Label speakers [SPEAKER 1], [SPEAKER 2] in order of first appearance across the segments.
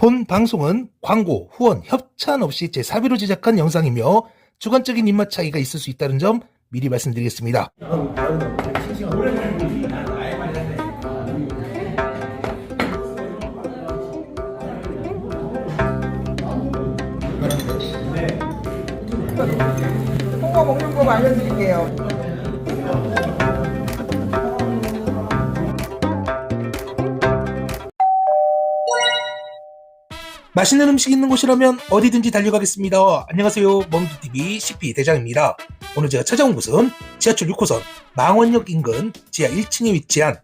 [SPEAKER 1] 본 방송은 광고, 후원, 협찬 없이 제 사비로 제작한 영상이며 주관적인 입맛 차이가 있을 수 있다는 점 미리 말씀드리겠습니다.
[SPEAKER 2] 홍어 먹는 법 알려드릴게요.
[SPEAKER 1] 맛있는 음식 있는 곳이라면 어디든지 달려가겠습니다. 안녕하세요. 멍두TV CP 대장입니다. 오늘 제가 찾아온 곳은 지하철 6호선 망원역 인근 지하 1층에 위치한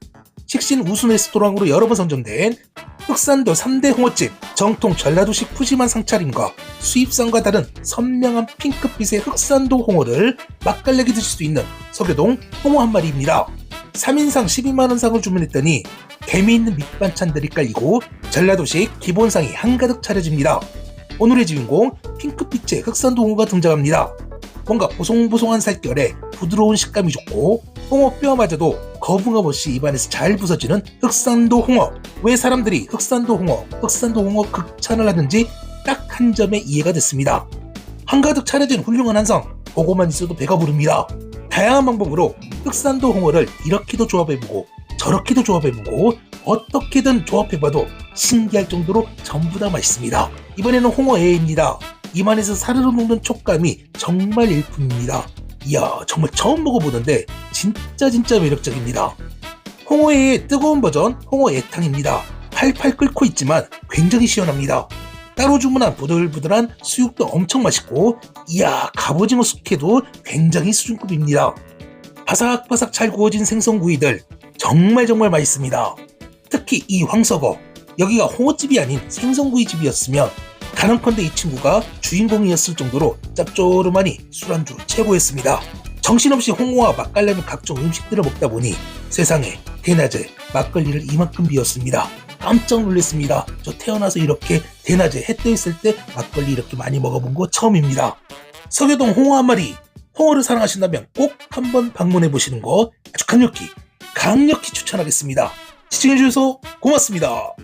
[SPEAKER 1] 식신 우수 레스토랑으로 여러 번 선정된 흑산도 3대 홍어집 정통 전라도식 푸짐한 상차림과 수입산과 다른 선명한 핑크빛의 흑산도 홍어를 맛깔나게 드실 수 있는 서교동 홍어 한 마리입니다. 3인상 12만원 상을 주문했더니 재미있는 밑반찬들이 깔리고 전라도식 기본상이 한가득 차려집니다. 오늘의 주인공 핑크빛의 흑산도 홍어가 등장합니다. 뭔가 보송보송한 살결에 부드러운 식감이 좋고 홍어 뼈마저도 거부감 없이 입안에서 잘 부서지는 흑산도 홍어. 왜 사람들이 흑산도 홍어, 흑산도 홍어 극찬을 하는지 딱 한 점에 이해가 됐습니다. 한가득 차려진 훌륭한 한상, 보고만 있어도 배가 부릅니다. 다양한 방법으로 흑산도 홍어를 이렇게도 조합해보고 저렇게도 조합해보고 어떻게든 조합해봐도 신기할 정도로 전부 다 맛있습니다. 이번에는 홍어회입니다. 입안에서 사르르 녹는 촉감이 정말 일품입니다. 이야 정말 처음 먹어보는데 진짜 진짜 매력적입니다. 홍어회의 뜨거운 버전 홍어애탕입니다. 팔팔 끓고 있지만 굉장히 시원합니다. 따로 주문한 부들부들한 수육도 엄청 맛있고 이야 갑오징어 숙회도 굉장히 수준급입니다. 바삭바삭 잘 구워진 생선구이들 정말 정말 맛있습니다. 특히 이 황석어 여기가 홍어집이 아닌 생선구이집이었으면 가능컨대 이 친구가 주인공이었을 정도로 짭조름하니 술안주 최고였습니다. 정신없이 홍어와 맛깔나는 각종 음식들을 먹다 보니 세상에 대낮에 막걸리를 이만큼 비웠습니다. 깜짝 놀랐습니다. 저 태어나서 이렇게 대낮에 해 떠 있을 때 막걸리 이렇게 많이 먹어본 거 처음입니다. 서교동 홍어 한 마리 홍어를 사랑하신다면 꼭 한번 방문해 보시는 거 아주 강력히 강력히 추천하겠습니다. 시청해주셔서 고맙습니다.